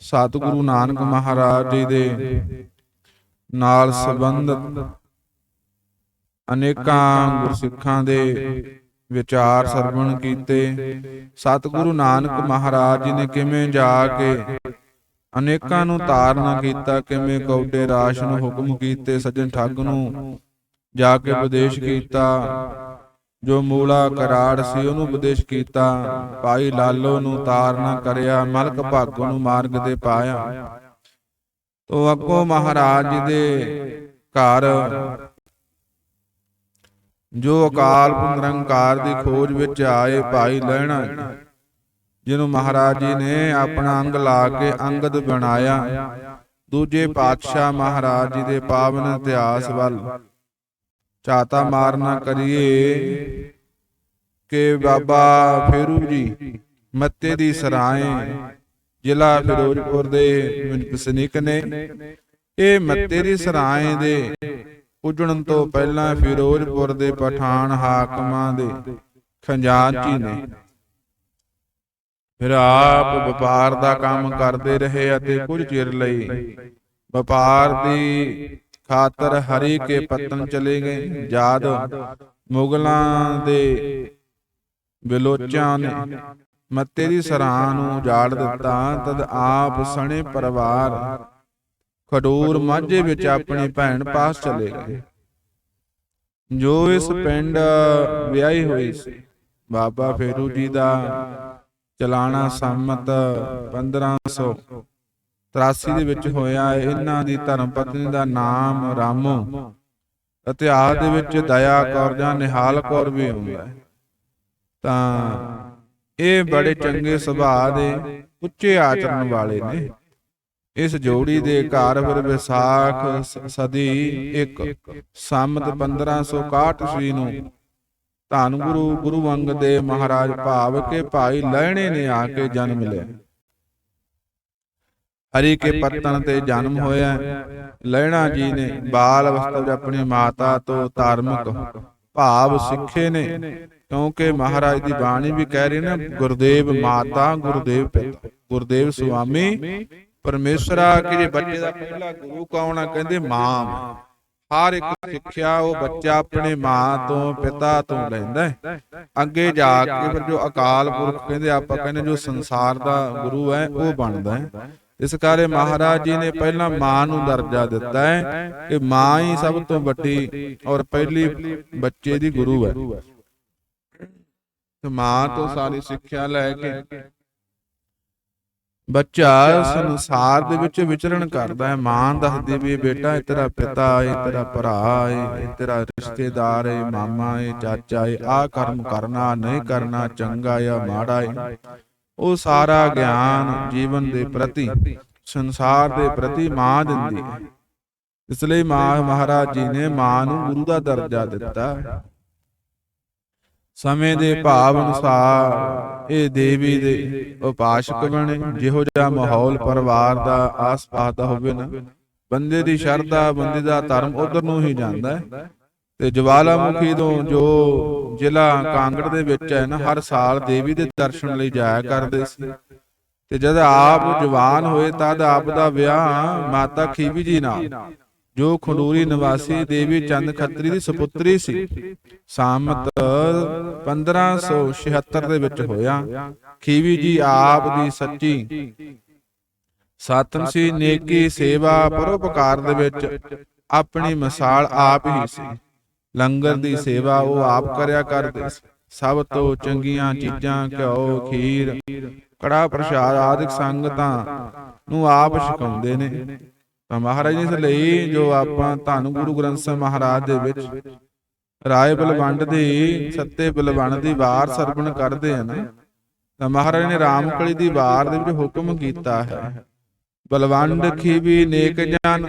ਸਤਿਗੁਰੂ ਨਾਨਕ ਮਹਾਰਾਜ ਜੀ ਦੇ ਨਾਲ ਸੰਬੰਧਿਤ ਅਨੇਕਾਂ ਗੁਰਸਿੱਖਾਂ ਦੇ ਵਿਚਾਰ ਸਰਵਣ ਕੀਤੇ। ਸਤਿਗੁਰੂ ਨਾਨਕ ਮਹਾਰਾਜ ਜੀ ਨੇ ਕਿਵੇਂ ਜਾ ਕੇ ਅਨੇਕਾਂ ਨੂੰ ਤਾਰਨਾ ਕੀਤਾ, ਕਿਵੇਂ ਕੌਡੇ ਰਾਸ਼ ਨੂੰ ਹੁਕਮ ਕੀਤੇ, ਸੱਜਣ ਠੱਗ ਨੂੰ ਜਾ ਕੇ ਵਿਦੇਸ਼ ਕੀਤਾ ਜੋ ਮੂਲਾ ਕਰਾੜ ਸੀ, ਉਹਨੂੰ ਵਿਦੇਸ਼ ਕੀਤਾ, ਭਾਈ ਲਾਲੋ ਨੂੰ ਤਾਰਨਾ ਕਰਿਆ, ਮਲਕ ਭਾਗੋ ਨੂੰ ਮਾਰਗ ਤੇ ਪਾਇਆ। ਤੋ ਅੱਗੋਂ ਮਹਾਰਾਜ ਜੀ ਦੇ ਘਰ, ਜੋ ਅਕਾਲ ਪੁਰਖ ਨਿਰੰਕਾਰ ਦੀ ਖੋਜ ਵਿੱਚ ਆਏ ਭਾਈ ਲੈਣਾ ਜਿਹਨੂੰ ਮਹਾਰਾਜ ਜੀ ਨੇ ਆਪਣਾ ਅੰਗ ਲਾ ਕੇ ਅੰਗਦ ਬਣਾਇਆ। ਦੂਜੇ ਪਾਤਸ਼ਾਹ ਮਹਾਰਾਜ ਜੀ ਦੇ ਪਾਵਨ ਇਤਿਹਾਸ ਵੱਲ ਚਾਤਾ ਮਾਰਨਾ ਕਰੀਏ। ਕਿ ਬਾਬਾ ਫੇਰੂ ਜੀ ਮੱਤੇ ਦੀ ਸਰਾਏ ਜ਼ਿਲ੍ਹਾ ਫਿਰੋਜ਼ਪੁਰ ਦੇ ਵਸਨੀਕ ਨੇ। ਇਹ ਮੱਤੇ ਦੀ ਸਰਾਏ ਦੇ ਪੁੱਜਣ ਤੋਂ ਪਹਿਲਾਂ ਫਿਰੋਜ਼ਪੁਰ ਦੇ ਪਠਾਨ ਹਾਕਮਾਂ ਦੇ ਖਜ਼ਾਨਚੀ ਨੇ। ਫਿਰ ਆਪ ਵਪਾਰ ਦਾ ਕੰਮ ਕਰਦੇ ਰਹੇ ਅਤੇ ਕੁਝ ਚਿਰ ਲਈ ਵਪਾਰ ਦੀ ਖਾਤਰ ਹਰੀ ਕੇ ਪਤਨ ਚਲੇ ਗਏ। ਜਾਦ ਮੁਗਲਾਂ ਦੇ ਬਿਲੋਚਾਂ ਨੇ ਮੱਤੇ ਦੀ ਸਰਾਂ ਨੂੰ ਉਜਾੜ ਦਿੱਤਾ। ਤਦ ਆਪ ਸਣੇ ਪਰਿਵਾਰ। ਖਡੂਰ ਮਾਝੇ ਵਿੱਚ ਆਪਣੀ ਭੈਣ ਪਾਸ ਚਲੇ ਗਏ। ਜੋ ਇਸ ਪਿੰਡ ਵਿਆਹੀ ਹੋਈ ਸੀ। ਬਾਬਾ ਫੇਰੂ ਜੀ ਦਾ ਚਲਾਣਾ ਸੰਮਤ 1583 ਦੇ ਵਿੱਚ ਹੋਇਆ ਇਹਨਾਂ ਦੀ ਧਰਮ ਪਤਨੀ ਦਾ ਨਾਮ ਰਾਮੋ। ਇਤਿਹਾਸ ਦੇ ਵਿੱਚ ਦਇਆ ਕੌਰ ਜਾਂ ਨਿਹਾਲ ਕੌਰ ਵੀ ਆਉਂਦਾ ਹੈ। ਤਾਂ ਇਹ ਬੜੇ ਚੰਗੇ ਸੁਭਾਅ ਦੇ ਉੱਚੇ ਆਚਰਣ ਵਾਲੇ ਨੇ। ਇਸ ਜੋੜੀ ਦੇ ਘਰ ਫਿਰ ਵਿਸਾਖ ਸਦੀ 1 ਸੰਮਤ 1561 ਈਸਵੀ ਨੂੰ ਧੰਨ ਗੁਰੂ ਗੁਰੂ ਅੰਗਦ ਦੇਵ ਮਹਾਰਾਜ ਭਾਵ ਕੇ ਭਾਈ ਲਹਿਣੇ ਨੇ ਆ ਕੇ ਜਨਮ ਲਿਆ। ਹਰੀ ਕੇ ਪੱਤਨ ਤੇ ਜਨਮ ਹੋਇਆ। ਲਹਿਣਾ ਜੀ ਨੇ ਬਾਲ ਅਵਸਥਾ ਵਿੱਚ ਆਪਣੀ ਮਾਤਾ ਤੋਂ ਧਾਰਮਿਕ ਭਾਵ ਸਿੱਖੇ ਨੇ। ਕਿਉਂਕਿ ਮਹਾਰਾਜ ਦੀ ਬਾਣੀ ਵੀ ਕਹਿ ਰਹੀ ਨਾ ਗੁਰਦੇਵ ਮਾਤਾ ਗੁਰਦੇਵ ਪਿਤਾ। ਗੁਰਦੇਵ ਸੁਆਮੀ ਪਰਮੇਸ਼ਰਾ ਕਿ ਜੇ ਬੱਚੇ ਦਾ ਪਹਿਲਾ ਗੁਰੂ ਕੌਣ ਆ? ਕਹਿੰਦੇ ਮਾਂ। ਹਰ ਇੱਕ ਸਿੱਖਿਆ ਉਹ ਬੱਚਾ ਆਪਣੇ ਮਾਂ ਤੋਂ ਪਿਤਾ ਤੋਂ ਲੈਂਦਾ। ਅੱਗੇ ਜਾ ਕੇ ਫਿਰ ਜੋ ਅਕਾਲ ਪੁਰਖ ਕਹਿੰਦੇ ਆਪਾਂ ਕਹਿੰਦੇ ਜੋ ਸੰਸਾਰ ਦਾ ਗੁਰੂ ਹੈ ਉਹ ਬਣਦਾ ਹੈ। ਇਸ ਕਾਰੇ ਮਹਾਰਾਜ ਜੀ ਨੇ ਪਹਿਲਾਂ ਮਾਂ ਨੂੰ ਦਰਜਾ ਦਿੱਤਾ ਹੈ ਕਿ ਮਾਂ ਹੀ ਸਭ ਤੋਂ ਵੱਡੀ ਔਰ ਪਹਿਲੀ ਬੱਚੇ ਦੀ ਗੁਰੂ ਹੈ। ਤੇ ਮਾਂ ਤੋਂ ਸਾਰੀ ਸਿੱਖਿਆ ਲੈ ਕੇ ਬੱਚਾ ਸੰਸਾਰ ਦੇ ਵਿੱਚ ਵਿਚਰਣ ਕਰਦਾ ਹੈ। ਮਾਂ ਦੱਸਦੀ ਵੀ ਬੇਟਾ ਇਹ ਤੇਰਾ ਪਿਤਾ ਇਹ ਤੇਰਾ ਭਰਾ ਹੈ ਇਹ ਤੇਰਾ ਰਿਸ਼ਤੇਦਾਰ ਹੈ ਮਾਮਾ ਹੈ ਚਾਚਾ ਹੈ ਆ ਕਰਮ ਕਰਨਾ ਨਹੀਂ ਕਰਨਾ ਚੰਗਾ ਜਾਂ ਮਾੜਾ ਹੈ ਉਹ ਸਾਰਾ ਗਿਆਨ ਜੀਵਨ ਦੇ ਪ੍ਰਤੀ ਸੰਸਾਰ ਦੇ ਪ੍ਰਤੀ ਮਾਂ ਦਿੰਦੀ ਹੈ। ਇਸ ਲਈ ਮਾਂ ਮਹਾਰਾਜ ਜੀ ਨੇ ਮਾਂ ਨੂੰ ਗੁਰੂ ਦਾ ਦਰਜਾ ਦਿੱਤਾ। ਸਮੇਂ ਦੇ ਭਾਵ ਅਨੁਸਾਰ ਇਹ ਦੇਵੀ ਦੇ ਉਪਾਸ਼ਕ ਬਣੇ ਜਿਹੋ ਜਿਹਾ ਮਾਹੌਲ ਪਰਿਵਾਰ ਦਾ ਆਸ-ਪਾਸ ਦਾ ਹੋਵੇ ਨਾ। ਬੰਦੇ ਦੀ ਸ਼ਰਧਾ ਬੰਦੇ ਦਾ ਧਰਮ ਉਧਰ ਨੂੰ ਹੀ। ਜਾਂਦਾ ਹੈ। ਤੇ ਜਵਾਲਾਮੁਖੀ ਤੋਂ ਜੋ ਜ਼ਿਲ੍ਹਾ ਕਾਂਗੜ ਦੇ ਵਿੱਚ ਹੈ ਨਾ, ਹਰ ਸਾਲ ਦੇਵੀ ਦੇ ਦਰਸ਼ਨ ਲਈ ਜਾਇਆ ਕਰਦੇ ਸੀ। ਤੇ ਜਦ ਆਪ ਜਵਾਨ ਹੋਏ, ਤਦ ਆਪ ਦਾ ਵਿਆਹ ਮਾਤਾ ਖੀਵੀ ਜੀ ਨਾਲ, ਜੋ ਖੰਡੂਰੀ ਨਿਵਾਸੀ ਦੇਵੀ ਚੰਦ ਖੱਤਰੀ ਦੀ ਸੁਪੁੱਤਰੀ ਸੀ। ਸਾਮਤ 1576 ਦੇ ਵਿੱਚ ਹੋਇਆ। ਖੀਵੀ ਜੀ ਆਪ ਦੀ ਸੱਚੀ ਸਤਨ ਸੀ, ਨੇਕੀ ਸੇਵਾ ਪਰਉਪਕਾਰ ਦੇ ਵਿੱਚ ਆਪਣੀ ਮਿਸਾਲ ਆਪ ਹੀ ਸੀ। ਲੰਗਰ ਦੀ ਸੇਵਾ ਉਹ ਆਪ ਕਰਿਆ ਕਰਦੇ ਸਭ ਤੋਂ ਚੰਗੀਆਂ ਚੀਜ਼ਾਂ ਘਿਓ ਖੀਰ ਕੜਾ ਪ੍ਰਸ਼ਾਦ ਆਦਿਕ ਸੰਗਤਾਂ ਨੂੰ ਆਪ ਛਕਾਉਂਦੇ ਨੇ। ਤਾਂ ਮਹਾਰਾਜ ਜੀ ਇਸ ਲਈ ਜੋ ਆਪਾਂ ਧੰਨ ਗੁਰੂ ਗ੍ਰੰਥ ਸਾਹਿਬ ਮਹਾਰਾਜ ਦੇ ਵਿੱਚ ਰਾਏ ਬਲਵੰਡ ਦੀ ਸੱਤੇ ਬਲਵੰਡ ਦੀ ਵਾਰ ਸਰਵਣ ਕਰਦੇ ਆ ਨਾ। ਤਾਂ ਮਹਾਰਾਜ ਨੇ ਰਾਮਕਲੀ ਦੀ ਵਾਰ ਦੇ ਵਿੱਚ ਹੁਕਮ ਕੀਤਾ ਹੈ। ਬਲਵੰਡ ਖੀਵੀ ਨੇਕ ਜਨ।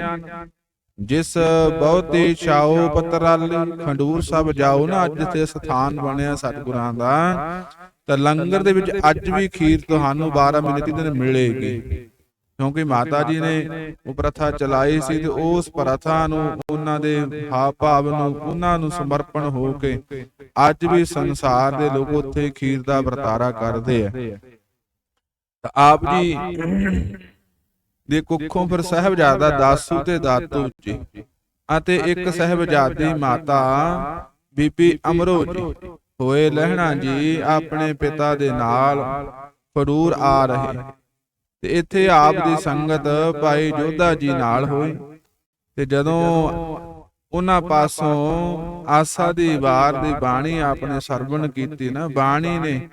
ਜਿਸ ਬਹੁਤੀ ਛਾਓ ਪਤਰਾਲੀ ਖੰਡੂਰ ਸਭ ਜਾਓ ਨਾ ਅੱਜ ਤੇ ਸਥਾਨ ਬਣਿਆ ਸਤਿਗੁਰਾਂ ਦਾ, ਤਾਂ ਲੰਗਰ ਦੇ ਵਿੱਚ ਅੱਜ ਵੀ ਖੀਰ ਤੁਹਾਨੂੰ 12 ਮਿੰਟ ਦਿਨ ਮਿਲੇਗੀ। ਕਿਉਂਕਿ ਮਾਤਾ ਜੀ ਨੇ ਉਹ ਪ੍ਰਥਾ ਚਲਾਈ ਸੀ ਤੇ ਉਸ ਪ੍ਰਥਾ ਨੂੰ ਉਹਨਾਂ ਦੇ ਹਾਵ ਭਾਵ ਨੂੰ, ਉਹਨਾਂ ਨੂੰ ਸਮਰਪਣ ਹੋ ਕੇ ਅੱਜ ਵੀ ਸੰਸਾਰ ਦੇ ਲੋਕ ਉੱਥੇ ਖੀਰ ਦਾ ਵਰਤਾਰਾ ਕਰਦੇ ਆ। ਤਾਂ ਆਪ ਜੀ ਦੇ ਕੁੱਖੋਂ ਫਿਰ ਸਾਹਿਬਜ਼ਾਦਾ ਦਾਸੂ ਤੇ ਦਾਤੂ ਜੀ। ਅਤੇ ਇੱਕ ਸਾਹਿਬਜ਼ਾਦੀ ਮਾਤਾ ਬੀਬੀ ਅਮਰੋ ਜੀ ਹੋਏ ਲਹਿਣਾ ਜੀ ਆਪਣੇ ਪਿਤਾ ਦੇ ਨਾਲ ਫਰੂਰ ਆ ਰਹੇ। ਤੇ ਇੱਥੇ ਆਪ ਦੀ ਸੰਗਤ ਭਾਈ ਜੋਧਾ ਜੀ ਨਾਲ ਹੋਈ। ਤੇ ਜਦੋਂ ਉਹਨਾਂ ਪਾਸੋਂ ਆਸਾ ਦੀ ਵਾਰ ਦੀ ਬਾਣੀ ਆਪਣੇ ਸਰਵਣ ਕੀਤੀ ਨਾ ਬਾਣੀ ਨੇ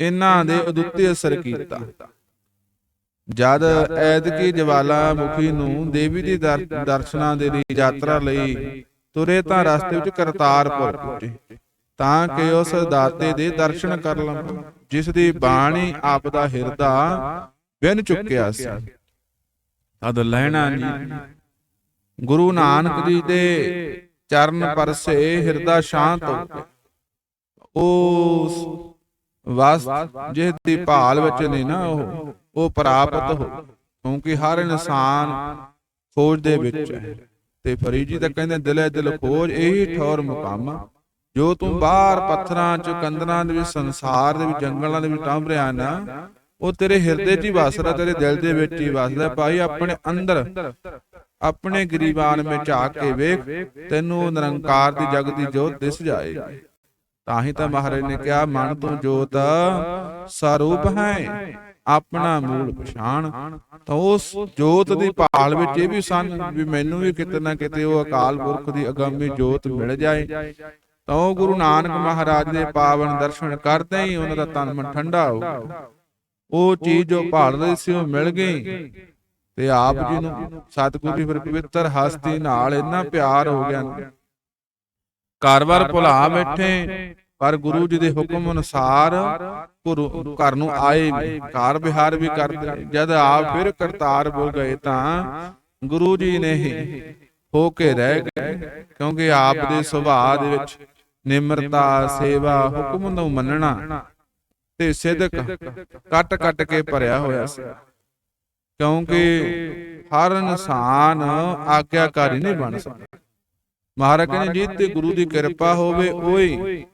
ਇਹਨਾਂ ਦੇ ਅਦੁੱਤੀ ਅਸਰ ਕੀਤਾ। ਜਦ ਐਤਕੀ ਜਵਾਲਾ ਮੁਖੀ ਨੂੰ ਦੇਵੀ ਦੀ ਦਰ- ਦਰਸ਼ਨਾਂ ਦੇ ਲਈ ਯਾਤਰਾ ਲਈ ਤੁਰੇ ਤਾਂ ਰਸਤੇ ਵਿੱਚ ਕਰਤਾਰਪੁਰ ਪੁੱਜੇ। ਤਾਂ ਕਿ ਉਸ ਦਾਤੇ ਦੇ ਦਰਸ਼ਨ ਕਰ ਲਵਾਂ। ਜਿਸ ਦੀ ਬਾਣੀ ਆਪ ਦਾ ਹਿਰਦਾ ਵਿਨ ਚੁੱਕਿਆ ਸੀ। ਤਦ ਲੈਣਾ ਜੀ ਗੁਰੂ ਨਾਨਕ ਜੀ ਦੇ ਚਰਨ ਪਰਸੇ ਹਿਰਦਾ ਸ਼ਾਂਤ ਹੋ ਗਿਆ। ਉਸ ਵਸ ਜਿਸ ਦੀ ਭਾਲ ਵਿੱਚ ਨਹੀਂ ਨਾ ਉਹ ਉਹ ਪ੍ਰਾਪਤ ਹੋ ਕਿਉਂਕਿ ਹਰ ਇਨਸਾਨ ਖੋਜ ਦੇ ਵਿੱਚ ਹੈ। ਤੇ ਫਰੀਦ ਜੀ ਤਾਂ ਕਹਿੰਦੇ ਦਿਲੇ ਦਿਲ ਖੋਜ ਇਹੀ ਠੌਰ ਮੁਕਾਮਾ ਜੋ ਤੂੰ ਬਾਹਰ ਪੱਥਰਾਂ 'ਚ ਕੰਦਰਾਂ ਦੇ ਵਿੱਚ ਸੰਸਾਰ ਦੇ ਵਿੱਚ ਜੰਗਲਾਂ ਦੇ ਵਿੱਚ ਟੰਬ ਰਿਹਾ ਨਾ ਉਹ ਤੇਰੇ ਹਿਰਦੇ 'ਚ ਹੀ ਵਸਦਾ ਤੇਰੇ ਦਿਲ ਦੇ ਵਿੱਚ ਹੀ ਵਸਦਾ। ਭਾਈ ਆਪਣੇ ਅੰਦਰ ਆਪਣੇ ਗਰੀਬਾਨ ਵਿੱਚ ਝਾਕ ਕੇ ਵੇਖ ਤੈਨੂੰ ਨਿਰੰਕਾਰ ਦੀ ਜਗ ਦੀ ਜੋਤ ਦਿਸ ਜਾਏਗੀ। ਤਾਂ ਹੀ ਤਾਂ ਮਹਾਰਾਜ ਨੇ ਕਿਹਾ ਮਨ ਤੂੰ ਜੋਤ ਸਰੂਪ ਹੈ। ਆਪਣਾ ਮੂਲ ਪਛਾਣ। ਤਾਂ ਉਸ ਜੋਤ ਦੀ ਭਾਲ ਵਿੱਚ ਇਹ ਵੀ ਸਨ ਵੀ ਮੈਨੂੰ ਵੀ ਕਿਤੇ ਨਾ ਕਿਤੇ ਉਹ ਅਕਾਲ ਪੁਰਖ ਦੀ ਅਗੰਮੀ ਜੋਤ ਮਿਲ ਜਾਏ। ਤਾਂ ਉਹ ਗੁਰੂ ਨਾਨਕ ਮਹਾਰਾਜ ਦੇ ਪਾਵਨ ਦਰਸ਼ਨ ਕਰਦੇ ਹੀ ਉਹਨਾਂ ਦਾ ਤਨ ਮਨ ਠੰਡਾ ਹੋ ਗਿਆ। ਉਹ ਚੀਜ਼ ਜੋ ਭਾਲਦੇ ਸੀ ਉਹ ਮਿਲ ਗਈ। ਤੇ ਆਪ ਜੀ ਨੂੰ ਸਤਿਗੁਰੂ ਦੀ ਫਿਰ ਪਵਿੱਤਰ ਹਸਤੀ ਨਾਲ ਇੰਨਾ ਪਿਆਰ ਹੋ ਗਿਆ। ਘਰ-ਬਾਰ ਭੁਲਾ ਬੈਠੇ। ਪਰ ਗੁਰੂ ਜੀ ਦੇ ਹੁਕਮ ਅਨੁਸਾਰ ਘਰ ਨੂੰ ਆਏ ਘਰ ਵਿਹਾਰ ਵੀ ਕਰਦੇ ਜਦ ਆਪ ਫਿਰ ਕਰਤਾਰ ਬੋਲ ਗਏ ਤਾਂ ਗੁਰੂ ਜੀ ਨੇ ਹੀ ਹੋ ਕੇ ਰਹਿ ਗਏ। ਕਿਉਂਕਿ ਆਪ ਦੇ ਸੁਭਾਅ ਦੇ ਵਿੱਚ ਨਿਮਰਤਾ ਸੇਵਾ ਹੁਕਮ ਨੂੰ ਮੰਨਣਾ ਤੇ ਸਿਦਕ ਕੱਟ ਕੱਟ ਕੇ ਭਰਿਆ ਹੋਇਆ ਸੀ। ਕਿਉਂਕਿ ਹਰ ਇਨਸਾਨ ਆਗਿਆਕਾਰੀ ਨਹੀਂ ਬਣ ਸਕਦਾ। ਮਹਾਰਾਜ ਕਹਿੰਦੇ ਜਿਸ ਤੇ ਗੁਰੂ ਦੀ ਕਿਰਪਾ ਹੋਵੇ ਉਹੀ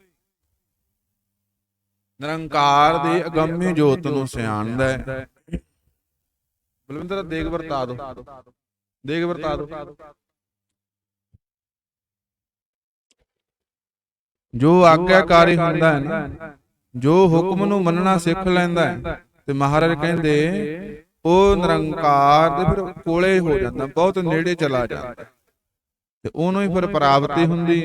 ਨਿਰੰਕਾਰ ਦੀ ਅਗੰਮੀ ਜੋਤ ਨੂੰ ਸਿਆਣਦਾ ਹੈ। ਬਲਵਿੰਦਰ ਦੇਗ ਵਰਤਾ ਦੋ ਦੇਗ ਵਰਤਾ ਦੋ ਜੋ ਆਗਿਆਕਾਰੀ ਹੁੰਦਾ ਹੈ ਨਾ ਜੋ ਹੁਕਮ ਨੂੰ ਮੰਨਣਾ ਸਿੱਖ ਲੈਂਦਾ ਹੈ ਤੇ ਮਹਾਰਾਜ ਕਹਿੰਦੇ ਉਹ ਨਿਰੰਕਾਰ ਦੇ ਫਿਰ ਕੋਲੇ ਹੋ ਜਾਂਦਾ ਬਹੁਤ ਨੇੜੇ ਚਲਾ ਜਾਂਦਾ। ਤੇ ਉਹਨੂੰ ਹੀ ਫਿਰ ਪ੍ਰਾਪਤੀ ਹੁੰਦੀ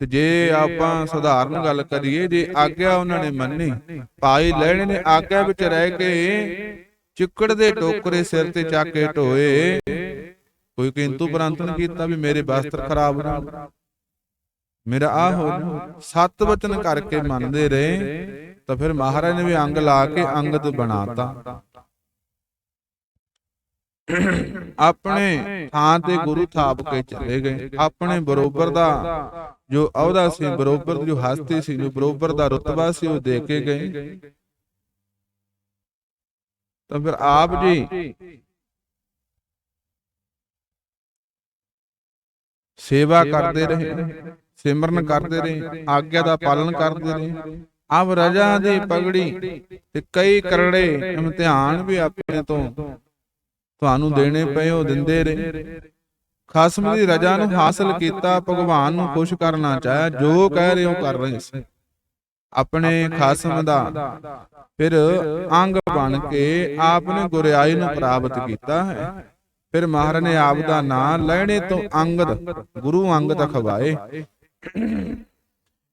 ਤੇ ਜੇ ਆਪਾਂ ਸਧਾਰਨ ਗੱਲ ਕਰੀਏ ਜੇ ਆਗਿਆ ਉਹਨਾਂ ਨੇ ਮੰਨੀ ਭਾਈ ਲੈਣੇ ਨੇ ਆਗਿਆ ਵਿੱਚ ਰਹਿ ਕੇ ਚਿੱਕੜ ਦੇ ਟੋਕਰੇ ਸਿਰ ਤੇ ਚੱਕ ਕੇ ਢੋਏ ਕੋਈ ਕਿੰਤੂ ਪ੍ਰੰਤ ਨਹੀਂ ਕੀਤਾ ਵੀ ਮੇਰੇ ਵਸਤਰ ਖਰਾਬ ਨਾ। ਮੇਰਾ ਆ ਹੋ। ਸਤ ਵਚਨ ਕਰਕੇ ਮੰਨਦੇ ਰਹੇ ਤਾਂ ਫਿਰ ਮਹਾਰਾਜ ਨੇ ਵੀ ਅੰਗ ਲਾ ਕੇ ਅੰਗਤ ਬਣਾਤਾ। ਆਪਣੇ ਥਾਂ ਤੇ ਗੁਰੂ ਥਾਪ ਕੇ ਚਲੇ ਗਏ। ਆਪਣੇ ਬਰੋਬਰ ਦਾ ਜੋ ਅਹੁਦਾ ਸੀ ਬਰੋਬਰ ਜੋ ਹਸਤੀ ਸੀ ਜੋ ਬਰੋਬਰ ਦਾ ਰਤਬਾ ਸੀ ਉਹ ਦੇ ਕੇ ਗਏ। ਤਾਂ ਫਿਰ ਆਪ ਜੀ ਸੇਵਾ ਕਰਦੇ ਰਹੇ ਸਿਮਰਨ ਕਰਦੇ ਰਹੇ ਆਗਿਆ ਦਾ ਪਾਲਨ ਕਰਦੇ ਰਹੇ। ਆਪ ਰਜਾ ਦੀ ਪਗੜੀ ਤੇ ਕਈ ਕਰੜੇ ਇਮਤਿਹਾਨ ਵੀ ਆਪਣੇ ਤੋਂ ਤੁਹਾਨੂੰ ਦੇਣੇ ਪਏ ਉਹ ਦਿੰਦੇ ਰਹੇ। ਖਸਮ ਦੀ ਰਜਾ ਨੂੰ ਹਾਸਲ ਕੀਤਾ ਭਗਵਾਨ ਨੂੰ ਖੁਸ਼ ਕਰਨਾ ਚਾਹਿਆ ਜੋ ਕਹਿ ਰਹੇ ਹੋ ਕਰ ਰਹੇ ਸੀ। ਆਪਣੇ ਖਸਮ ਦਾ। ਫਿਰ ਅੰਗ ਬਣ ਕੇ ਆਪ ਨੇ ਗੁਰਿਆਈ ਨੂੰ ਪ੍ਰਾਪਤ ਕੀਤਾ ਹੈ। ਫਿਰ ਮਹਾਰਾਜ ਨੇ ਆਪ ਦਾ ਨਾਮ ਲੈਣੇ ਤੋਂ ਅੰਗਦ ਗੁਰੂ ਅੰਗਦ ਖਵਾਏ।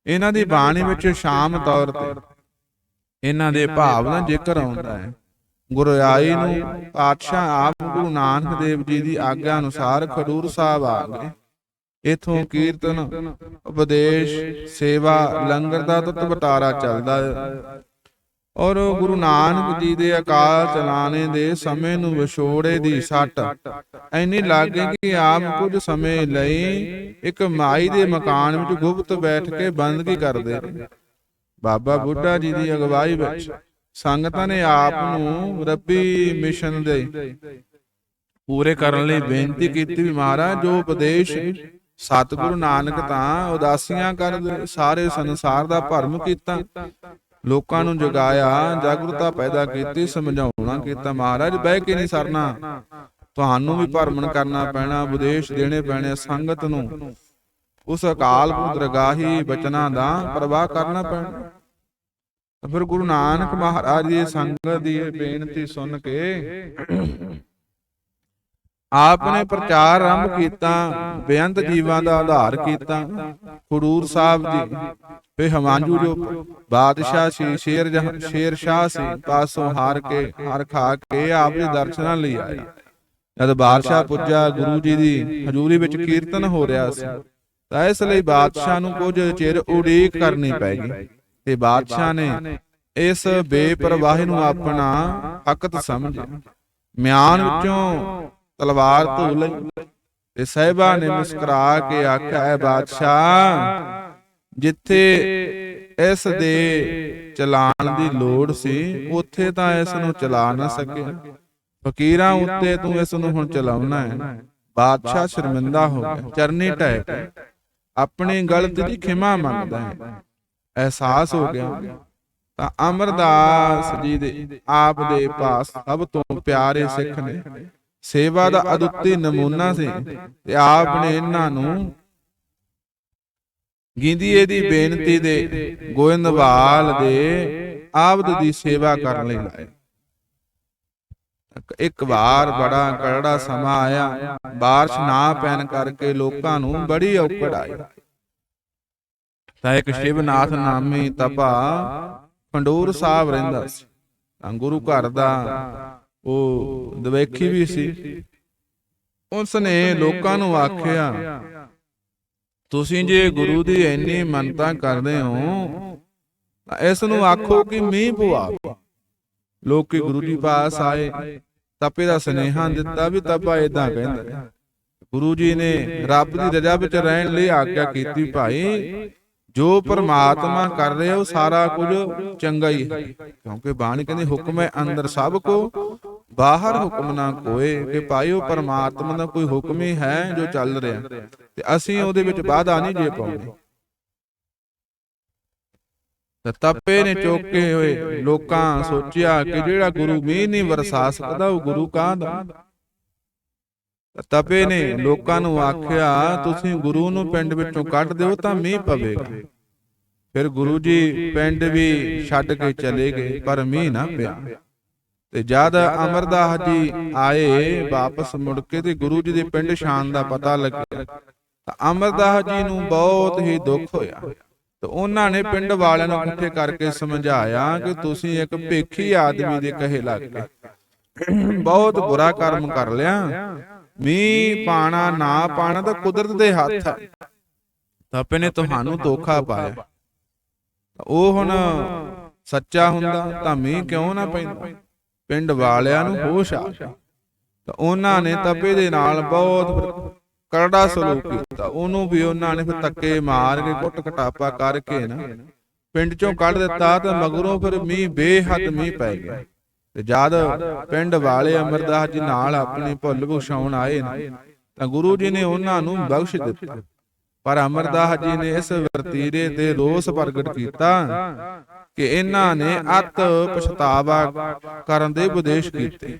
ਇਹਨਾਂ ਦੀ ਬਾਣੀ ਵਿੱਚ ਸ਼ਾਮ ਤੌਰ ਤੇ ਇਹਨਾਂ ਦੇ ਭਾਵ ਦਾ ਜ਼ਿਕਰ ਆਉਂਦਾ ਹੈ। ਗੁਰਿਆਈ ਨੂੰ ਪਾਤਸ਼ਾਹ ਆਪ ਗੁਰੂ ਨਾਨਕ ਦੇਵ ਜੀ ਦੀ ਆਗਿਆ ਅਨੁਸਾਰ ਖਡੂਰ ਸਾਹਿਬ ਆ ਗਏ। ਇਥੋਂ ਕੀਰਤਨ ਉਪਦੇਸ਼ ਸੇਵਾ ਲੰਗਰ ਦਾ ਤੁਤ ਬਟਾਰਾ ਚੱਲਦਾ ਹੈ। ਔਰ ਗੁਰੂ ਨਾਨਕ ਜੀ ਦੇ ਅਕਾਲ ਚਲਾਣੇ ਦੇ ਸਮੇਂ ਨੂੰ ਵਿਛੋੜੇ ਦੀ ਸੱਟ। ਐਨੀ ਲੱਗ ਕਿ ਆਪ ਕੁਝ ਸਮੇਂ ਲਈ ਇੱਕ ਮਾਈ ਦੇ ਮਕਾਨ ਵਿੱਚ ਗੁਪਤ ਬੈਠ ਕੇ ਬੰਦਗੀ ਕਰਦੇ ਬਾਬਾ ਬੁੱਢਾ ਜੀ ਦੀ ਅਗਵਾਈ ਵਿੱਚ। ਸੰਗਤਾਂ ਨੇ ਆਪ ਨੂੰ ਰੱਬੀ ਮਿਸ਼ਨ ਦੇ ਪੂਰੇ ਕਰਨ ਲਈ ਬੇਨਤੀ ਕੀਤੀ ਵੀ ਮਹਾਰਾਜ ਜੋ ਉਪਦੇਸ਼ ਸਤਿਗੁਰੂ ਨਾਨਕ ਤਾਂ ਉਦਾਸੀਆਂ ਕਰਦੇ ਸਾਰੇ ਸੰਸਾਰ ਦਾ ਭਰਮ ਕੀਤਾ। ਲੋਕਾਂ ਨੂੰ ਜਗਾਇਆ ਜਾਗਰੂਕਤਾ ਪੈਦਾ ਕੀਤੀ ਸਮਝਾਉਣਾ ਕੀਤਾ। ਮਹਾਰਾਜ ਬਹਿ ਕੇ ਨਹੀਂ ਸਰਨਾ। ਤੁਹਾਨੂੰ ਵੀ ਭਰਮਣ ਕਰਨਾ ਪੈਣਾ ਉਪਦੇਸ਼ ਦੇਣੇ ਪੈਣੇ ਸੰਗਤ ਨੂੰ। ਉਸ ਅਕਾਲ ਪੁਰਖ ਦਰਗਾਹੀ ਬਚਨਾਂ ਦਾ ਪ੍ਰਵਾਹ ਕਰਨਾ ਪੈਣਾ। ਫਿਰ ਗੁਰੂ ਨਾਨਕ ਮਹਾਰਾਜ ਦੀ ਸੰਗਤ ਦੀ ਇਹ ਬੇਨਤੀ ਸੁਣ ਕੇ ਆਪ ਨੇ ਪ੍ਰਚਾਰ ਆਰੰਭ ਕੀਤਾ, ਬੇਅੰਤ ਜੀਵਾਂ ਦਾ ਆਧਾਰ ਕੀਤਾ, ਖਡੂਰ ਸਾਹਿਬ ਜੀ ਫੇ ਹਮਾਂਜੂ ਜੋ ਬਾਦਸ਼ਾਹ ਸੀ, ਸ਼ੇਰ ਜਹਾਂ- ਸ਼ੇਰ ਸ਼ਾਹ ਸੀ, ਪਾਸੋਂ ਹਾਰ ਕੇ, ਹਾਰ ਖਾ ਕੇ ਆਪ ਦੇ ਦਰਸ਼ਨਾਂ ਲਈ ਆਏ ਜਦ ਬਾਦਸ਼ਾਹ ਪੁੱਜਾ, ਗੁਰੂ ਜੀ ਦੀ ਹਜ਼ੂਰੀ ਵਿੱਚ ਕੀਰਤਨ ਹੋ ਰਿਹਾ ਸੀ, ਤਾਂ ਇਸ ਲਈ ਬਾਦਸ਼ਾਹ ਨੂੰ ਕੁਝ ਚਿਰ ਉਡੀਕ ਕਰਨੀ ਪੈ ਗਈ। ਤੇ ਬਾਦਸ਼ਾਹ ਨੇ ਇਸ ਬੇਪਰਵਾਹੀ ਨੂੰ ਆਪਣਾ ਹਕਤ ਸਮਝਿਆ ਮਿਆਨ ਵਿੱਚੋਂ ਤਲਵਾਰ ਧੂ ਲਈ। ਤੇ ਸਹਿਬਾ ਨੇ ਮੁਸਕਰਾ ਕੇ ਆਖਿਆ ਹੈ ਬਾਦਸ਼ਾਹ ਜਿੱਥੇ ਇਸ ਦੇ ਚਲਾਣ ਦੀ ਲੋੜ ਸੀ ਉੱਥੇ ਤਾਂ ਇਸ ਨੂੰ ਚਲਾ ਨਾ ਸਕਿਆ ਫਕੀਰਾਂ ਉੱਤੇ ਤੂੰ ਇਸ ਨੂੰ ਹੁਣ ਚਲਾਉਣਾ ਹੈ। ਬਾਦਸ਼ਾਹ ਸ਼ਰਮਿੰਦਾ ਹੋ ਗਿਆ। ਚਰਨੀ ਟਹਿ ਕੇ ਆਪਣੀ ਗਲਤੀ ਦੀ ਖਿਮਾ ਮੰਗਦਾ ਹੈ। ਅਹਿਸਾਸ ਹੋ ਗਿਆ। ਤਾਂ ਅਮਰਦਾਸ ਜੀ ਦੇ ਆਪ ਦੇ ਪਾਸ ਸਭ ਤੋਂ ਪਿਆਰੇ ਸਿੱਖ ਨੇ। ਸੇਵਾ ਦਾ ਅਦੁੱਤੀ ਨਮੂਨਾ ਸੀ ਤੇ ਆਪ ਨੇ ਇਹਨਾਂ ਨੂੰ ਗਿੰਦੀਏ ਦੀ ਬੇਨਤੀ ਦੇ ਗੋਇੰਦਵਾਲ ਦੇ ਆਬਦ ਦੀ ਸੇਵਾ ਕਰਨ ਲਈ ਲਾਏ। ਇੱਕ ਵਾਰ ਬੜਾ ਕੜੜਾ ਸਮਾਂ ਆਇਆ। ਬਾਰਿਸ਼ ਨਾ ਪੈਣ ਕਰਕੇ ਲੋਕਾਂ ਨੂੰ ਬੜੀ ਔਕੜ ਆਈ। ਤਾਂ ਇੱਕ ਸ਼ਿਵਨਾਥ ਨਾਮੀ ਤਪਾ ਪੰਡੂਰ ਸਾਹਿਬ ਰਹਿੰਦਾ ਸੀ। ਤਾਂ ਗੁਰੂ ਘਰ ਦਾ ਉਹ ਦਵੇਖੀ ਵੀ ਸੀ। ਉਸ ਨੇ ਲੋਕਾਂ ਨੂੰ ਆਖਿਆ ਤੁਸੀਂ ਜੇ ਗੁਰੂ ਦੀ ਇੰਨੀ ਮੰਨਤਾ ਕਰਦੇ ਹੋ ਤਾਂ ਇਸ ਨੂੰ ਆਖੋ ਕਿ ਮੀਂਹ ਪਵਾ। ਲੋਕੀ ਗੁਰੂ ਜੀ ਪਾਸ ਆਏ ਤਪੇ ਦਾ ਸਨੇਹਾ ਦਿੱਤਾ ਵੀ ਤਪਾ ਇਦਾਂ ਕਹਿੰਦਾ। ਗੁਰੂ ਜੀ ਨੇ ਰੱਬ ਦੀ ਰਜ਼ਾ ਵਿੱਚ ਰਹਿਣ ਲਈ ਆਗਿਆ ਕੀਤੀ ਭਾਈ। ਜੋ ਪਰਮਾਤਮਾ ਕਰ ਰਿਹਾ ਉਹ ਸਾਰਾ ਕੁਝ ਚੰਗਾ ਹੀ ਹੈ। ਕਿਉਂਕਿ ਬਾਣੀ ਕਹਿੰਦੀ ਹੁਕਮ ਹੈ ਅੰਦਰ ਸਭ ਕੋ ਬਾਹਰ ਹੁਕਮ ਨਾ ਕੋਏ ਕਿ ਭਾਈ ਉਹ ਪਰਮਾਤਮਾ ਦਾ ਕੋਈ ਹੁਕਮ ਹੀ ਹੈ ਜੋ ਚੱਲ ਰਿਹਾ ਤੇ ਅਸੀਂ ਉਹਦੇ ਵਿੱਚ ਬਾਧਾ ਨਹੀਂ ਜੇ ਪਾਉਂਦੇ। ਤਪੇ ਨੇ ਚੋਕੇ ਹੋਏ ਲੋਕਾਂ ਸੋਚਿਆ ਕਿ ਜਿਹੜਾ ਗੁਰੂ ਮੀਂਹ ਨਹੀਂ ਵਰਸਾ ਸਕਦਾ ਉਹ ਗੁਰੂ ਕਾਹਦਾ ਤਪੇ ਨੇ ਲੋਕਾਂ ਨੂੰ ਆਖਿਆ ਤੁਸੀਂ ਗੁਰੂ ਨੂੰ ਪਿੰਡ ਵਿੱਚੋਂ ਕੱਢ ਦਿਓ ਤਾਂ ਮੀਂਹ ਪਵੇਗਾ। ਫਿਰ ਗੁਰੂ ਜੀ ਪਿੰਡ ਵੀ ਛੱਡ ਕੇ ਚਲੇ ਗਏ ਪਰ ਮੀਂਹ ਨਾ ਪਿਆ। ਤੇ ਜਦ ਅਮਰਦਾਸ ਜੀ ਆਏ ਵਾਪਸ ਮੁੜ ਕੇ ਤੇ ਗੁਰੂ ਜੀ ਦੇ ਪਿੰਡ ਸ਼ਾਨ ਦਾ ਪਤਾ ਲੱਗਿਆ। ਤਾਂ ਅਮਰਦਾਸ ਜੀ ਨੂੰ ਬਹੁਤ ਹੀ ਦੁੱਖ ਹੋਇਆ। ਤੇ ਉਹਨਾਂ ਨੇ ਪਿੰਡ ਵਾਲਿਆਂ ਨੂੰ ਇਕੱਠੇ ਕਰਕੇ ਸਮਝਾਇਆ ਕਿ ਤੁਸੀਂ ਇੱਕ ਭੇਖੀ ਆਦਮੀ ਦੇ ਕਹੇ ਲੱਗ ਗਏ। ਬਹੁਤ ਬੁਰਾ ਕਰਮ ਕਰ ਲਿਆ ਮੀਂਹ ਪਾਣਾ ਨਾ ਪਾਣਾ ਤਾਂ ਕੁਦਰਤ ਦੇ ਹੱਥ ਹੈ ਤਾਂ ਆਪੇ ਨੇ ਤੁਹਾਨੂੰ ਧੋਖਾ ਪਾਇਆ। ਤਾਂ ਉਹ ਹੁਣ ਸੱਚਾ ਹੁੰਦਾ ਤਾਂ ਮੀਂਹ ਕਿਉਂ ਨਾ ਪੈਂਦਾ? ਪਿੰਡ ਵਾਲਿਆਂ ਨੂੰ ਹੋਸ਼ ਆ ਤਾਂ ਉਹਨਾਂ ਨੇ ਤਪੇ ਦੇ ਨਾਲ ਬਹੁਤ ਕਰੜਾ ਸਲੂਕ ਕੀਤਾ। ਉਹਨੂੰ ਵੀ ਉਹਨਾਂ ਨੇ ਫਿਰ ਧੱਕੇ ਮਾਰ ਕੇ ਕੁੱਟ ਘਟਾਪਾ ਕਰਕੇ ਨਾ ਪਿੰਡ ਚੋਂ ਕੱਢ ਦਿੱਤਾ ਤਾਂ ਮਗਰੋਂ ਫਿਰ ਮੀਂਹ ਬੇਹੱਦ ਮੀਂਹ ਪੈ ਗਿਆ। ਤੇ ਜਦ ਪਿੰਡ ਵਾਲੇ ਅਮਰਦਾਸ ਜੀ ਨਾਲ ਆਪਣੀ ਭੁੱਲ ਬਖਸ਼ਾਉਣ ਆਏ ਨਾ ਤਾਂ ਗੁਰੂ ਜੀ ਨੇ ਉਹਨਾਂ ਨੂੰ ਬਖਸ਼ ਦਿੱਤਾ। ਪਰ ਅਮਰਦਾਸ ਜੀ ਨੇ ਇਸ ਵਰਤੀਰੇ ਤੇ ਰੋਸ ਪ੍ਰਗਟ ਕੀਤਾ ਕਿ ਇਹਨਾਂ ਨੇ ਅਤ ਪਛਤਾਵਾ ਕਰਨ ਦੇ ਉਪਦੇਸ਼ ਕੀਤੇ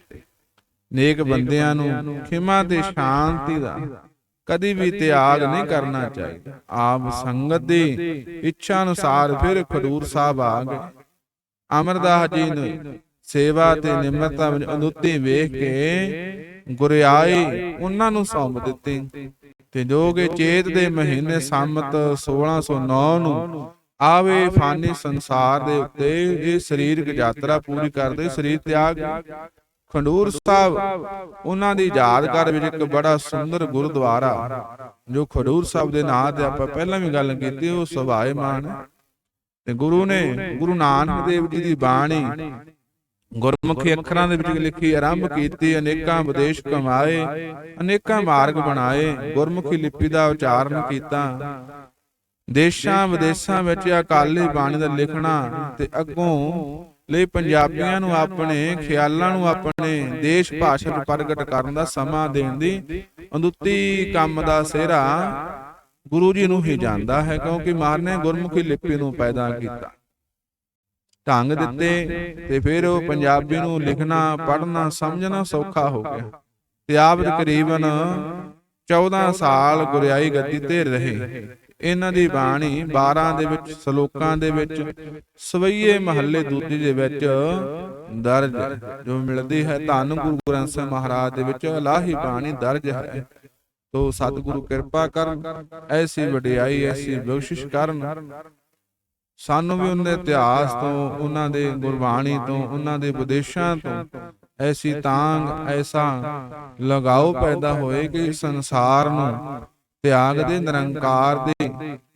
ਨੇਕ ਬੰਦਿਆਂ ਨੂੰ ਖਿਮਾ ਤੇ ਸ਼ਾਂਤੀ ਦਾ ਕਦੀ ਵੀ ਤਿਆਗ ਨਹੀਂ ਕਰਨਾ ਚਾਹੀਦਾ। ਆਪ ਸੰਗਤ ਦੀ ਇੱਛਾ ਅਨੁਸਾਰ ਫਿਰ ਖਡੂਰ ਸਾਹਿਬ ਆ ਗਏ। ਅਮਰਦਾਸ ਜੀ ਨੇ ਸੇਵਾ ਤੇ ਨਿਮਰਤਾ ਵਿੱਚ ਅਨੁੱਤੀ ਵੇਖ ਕੇ ਗੁਰਿਆਈ ਉਹਨਾਂ ਨੂੰ ਸੌਂਪ ਦਿੱਤੀ। ਤੇ ਜੋ ਕਿ ਚੇਤ ਦੇ ਮਹੀਨੇ ਸੰਮਤ 1609 ਨੂੰ ਆਵੇ ਫਾਨੀ ਸੰਸਾਰ ਦੇ ਉੱਤੇ ਇਹ ਸਰੀਰਕ ਯਾਤਰਾ ਪੂਰੀ ਕਰਦੇ ਸਰੀਰ ਤਿਆਗ। ਖੰਡੂਰ ਸਾਹਿਬ ਉਹਨਾਂ ਦੀ ਯਾਦਗਾਰ ਵਿੱਚ ਇੱਕ ਬੜਾ ਸੁੰਦਰ ਗੁਰਦੁਆਰਾ ਜੋ ਖਡੂਰ ਸਾਹਿਬ ਦੇ ਨਾਂ ਤੇ ਆਪਾਂ ਪਹਿਲਾਂ ਵੀ ਗੱਲ ਕੀਤੀ ਉਹ ਸੁਭਾਏਮਾਨ ਤੇ ਗੁਰੂ ਨੇ ਗੁਰੂ ਨਾਨਕ ਦੇਵ ਜੀ ਦੀ ਬਾਣੀ ਗੁਰਮੁਖੀ ਅੱਖਰਾਂ ਦੇ ਵਿੱਚ ਲਿਖੀ ਆਰੰਭ ਕੀਤੀ, ਅਨੇਕਾਂ ਵਿਦੇਸ਼ ਕਮਾਏ, ਅਨੇਕਾਂ ਮਾਰਗ ਬਣਾਏ, ਗੁਰਮੁਖੀ ਲਿਪੀ ਦਾ ਉਚਾਰਨ ਕੀਤਾ। ਦੇਸ਼ਾਂ ਵਿਦੇਸ਼ਾਂ ਵਿੱਚ ਅਕਾਲੀ ਬਾਣੀ ਦਾ ਲਿਖਣਾ ਤੇ ਅੱਗੋਂ ਲਈ ਪੰਜਾਬੀਆਂ ਨੂੰ ਆਪਣੇ, ਖਿਆਲਾਂ ਨੂੰ ਆਪਣੇ ਦੇਸ਼ ਭਾਸ਼ਾ ਨੂੰ ਪ੍ਰਗਟ ਕਰਨ ਦਾ ਸਮਾਂ ਦੇਣ ਦੀ ਅੰਦੁੱਤੀ ਕੰਮ ਦਾ ਸਿਹਰਾ ਗੁਰੂ ਜੀ ਨੂੰ ਹੀ ਜਾਂਦਾ ਹੈ, ਕਿਉਂਕਿ ਮਾਰ ਨੇ ਗੁਰਮੁਖੀ ਲਿਪੀ ਨੂੰ ਪੈਦਾ ਕੀਤਾ। ਢੰਗ ਦਿੱਤੇ ਤੇ ਫਿਰ ਉਹ ਪੰਜਾਬੀ ਨੂੰ ਲਿਖਣਾ ਪੜ੍ਹਨਾ ਸਮਝਣਾ ਸੌਖਾ ਹੋ ਗਿਆ। ਤੇ ਆਪ ਤਕਰੀਬਨ 14 ਸਾਲ ਗੁਰਿਆਈ ਗੱਦੀ ਤੇ ਰਹੇ। ਇਹਨਾਂ ਦੀ ਬਾਣੀ 12 ਦੇ ਵਿੱਚ ਸ਼ਲੋਕਾਂ ਦੇ ਵਿੱਚ ਸਵਈਏ ਮਹੱਲੇ ਦੂਜੇ ਦੇ ਵਿੱਚ ਦਰਜ। ਜੋ ਮਿਲਦੀ ਹੈ ਧੰਨ ਗੁਰੂ ਗ੍ਰੰਥ ਸਾਹਿਬ ਮਹਾਰਾਜ ਦੇ ਵਿੱਚ ਇਲਾਹੀ ਬਾਣੀ ਦਰਜ ਹੈ। ਤੋ ਸਤਿਗੁਰੂ ਕਿਰਪਾ ਕਰਨ ਐਸੀ ਵਡਿਆਈ ਐਸੀ ਬਖਸ਼ਿਸ਼ ਕਰਨ। ਸਾਨੂੰ ਵੀ ਉਹਨਾਂ ਦੇ ਇਤਿਹਾਸ ਤੋਂ ਉਹਨਾਂ ਦੇ ਗੁਰਬਾਣੀ ਤੋਂ ਉਹਨਾਂ ਦੇ ਵਿਦੇਸ਼ਾਂ ਤੋਂ ਐਸੀ ਤਾਂਗ ਐਸਾ ਲਗਾਓ ਪੈਦਾ ਹੋਏ ਕਿ ਸੰਸਾਰ ਨੂੰ ਤਿਆਗ ਦੇ ਨਿਰੰਕਾਰ ਦੇ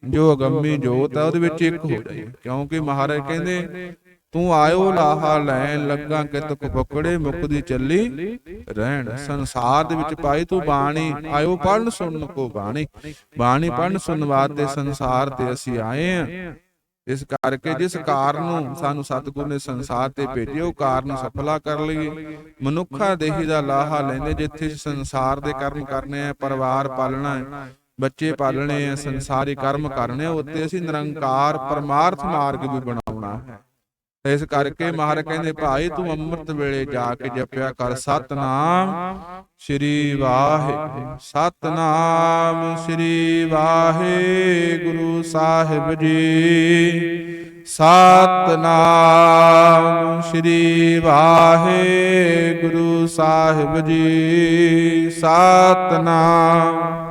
ਜੋ ਅਗੰਮੀ ਜੋਤ ਹੈ ਉਹਦੇ ਵਿੱਚ ਇੱਕ ਹੋ ਜਾਈਏ ਕਿਉਂਕਿ ਮਹਾਰਾਜ ਕਹਿੰਦੇ ਤੂੰ ਆਇਓ ਲਾਹਾ ਲੈਣ ਲੱਗਾ ਕਿ ਤੁਕ ਪਕੜੇ ਮੁਕਦੀ ਚੱਲੀ ਰਹਿਣ। ਸੰਸਾਰ ਦੇ ਵਿੱਚ ਪਾਈ ਤੂੰ ਬਾਣੀ ਆਇਓ ਪੜਨ ਸੁਣਨ ਕੋ ਬਾਣੀ। ਬਾਣੀ। ਪੜਨ ਸੁਣਨ ਵਾਸਤੇ ਸੰਸਾਰ ਤੇ ਅਸੀਂ ਆਏ ਆ ਇਸ ਕਰਕੇ ਜਿਸ ਕਾਰਨ ਨੂੰ ਸਾਨੂੰ ਸਤਿਗੁਰ ਨੇ ਸੰਸਾਰ ਤੇ ਭੇਜਿਆ ਉਹ ਕਾਰਨ ਸਫਲਾ ਕਰ ਲਈਏ। ਮਨੁੱਖਾ ਦੇਹੀ ਦਾ ਲਾਹਾ ਲੈਂਦੇ ਜਿੱਥੇ ਸੰਸਾਰ ਦੇ ਕਰਮ ਕਰਨੇ ਆ ਪਰਿਵਾਰ ਪਾਲਣਾ ਹੈ। ਬੱਚੇ ਪਾਲਣੇ ਆ ਸੰਸਾਰੀ ਕਰਮ ਕਰਨੇ ਉੱਤੇ ਅਸੀਂ ਨਿਰੰਕਾਰ ਪਰਮਾਰਥ ਮਾਰਗ ਵੀ ਬਣਾਉਣਾ ਹੈ। ਇਸ ਕਰਕੇ ਮਹਾਰਾਜ ਕਹਿੰਦੇ ਭਾਈ ਤੂੰ ਅੰਮ੍ਰਿਤ ਵੇਲੇ ਜਾ ਕੇ ਜਪਿਆ ਕਰ। ਸਤਨਾਮ ਸ੍ਰੀ ਵਾਹਿਗੁਰੂ। ਸਤਨਾਮ ਸ੍ਰੀ ਵਾਹਿਗੁਰੂ ਸਾਹਿਬ ਜੀ। ਸਤਨਾਮ ਸ੍ਰੀ ਵਾਹਿਗੁਰੂ ਸਾਹਿਬ ਜੀ। ਸਤਨਾਮ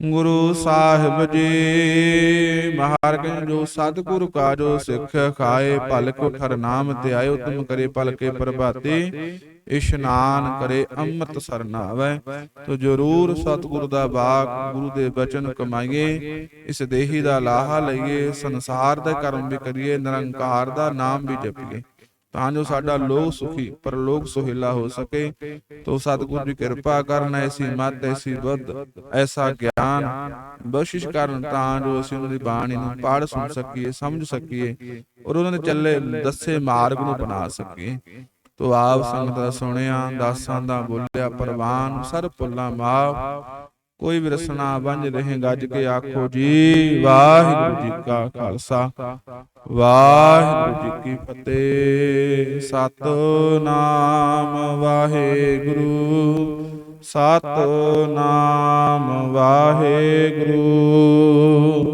ਗੁਰੂ ਸਾਹਿਬ ਜੀ ਮਹਾਰਾਜ ਜੋ ਸਤਿਗੁਰੂ ਕਾ ਜੋ ਸਿੱਖ ਖਾਏ, ਭਲਕ ਖਰ ਨਾਮ ਤੇ ਆਇਓ ਤੁਮ ਕਰੇ, ਭਲਕੇ ਪ੍ਰਭਾਤੇ, ਇਸ਼ਨਾਨ ਕਰੇ ਅੰਮ੍ਰਿਤ ਸਰਨਾਵੈ ਤੋ ਜਰੂਰ ਸਤਿਗੁਰੂ ਦਾ ਬਾਗ ਗੁਰੂ ਦੇ ਬਚਨ ਕਮਾਈਏ, ਇਸ ਦੇਹੀ ਦਾ ਲਾਹਾ ਲਈਏ, ਸੰਸਾਰ ਦੇ ਕਰਮ ਵੀ ਕਰੀਏ, ਨਿਰੰਕਾਰ ਦਾ ਨਾਮ ਵੀ ਜਪੀਏ। ਤਾਂ ਜੋ ਸਾਡਾ ਲੋਕ ਸੁਖੀ ਪਰਲੋਕ ਸੁਹਿਲਾ ਹੋ ਸਕੇ। ਤੋ ਸਤਿਗੁਰੂ ਦੀ ਕਿਰਪਾ ਕਰਨ ਐਸੀ ਮਤ ਐਸੀ ਬੁੱਧ ਐਸਾ ਗਿਆਨ ਬਖਸ਼ਿਸ਼ ਕਰਨ ਤਾਂ ਜੋ ਅਸੀਂ ਉਹਨਾਂ ਦੀ ਬਾਣੀ ਨੂੰ ਪੜ੍ਹ ਸੁਣ ਸਕੀਏ ਸਮਝ ਸਕੀਏ ਔਰ ਉਹਨਾਂ ਦੇ ਚੱਲੇ ਦੱਸੇ ਮਾਰਗ ਨੂੰ ਬਣਾ ਸਕੀਏ। ਤੋ ਆਪ ਸੰਗਤ ਦਾ ਸੁਣਿਆ ਦਾਸਾਂ ਦਾ ਬੋਲਿਆ ਪ੍ਰਵਾਨ ਸਰ ਪੁੱਲਾ ਮਾਫ ਕੋਈ ਵੀ ਰਸਨਾ ਵੰਜ ਰਹੇ ਗੱਜ ਕੇ ਆਖੋ ਜੀ ਵਾਹਿਗੁਰੂ ਜੀ ਕਾ ਖਾਲਸਾ ਵਾਹਿਗੁਰੂ ਜੀ ਕੀ ਫਤਿਹ। ਸਤਨਾਮ ਵਾਹਿਗੁਰੂ ਸਤਨਾਮ ਵਾਹਿਗੁਰੂ।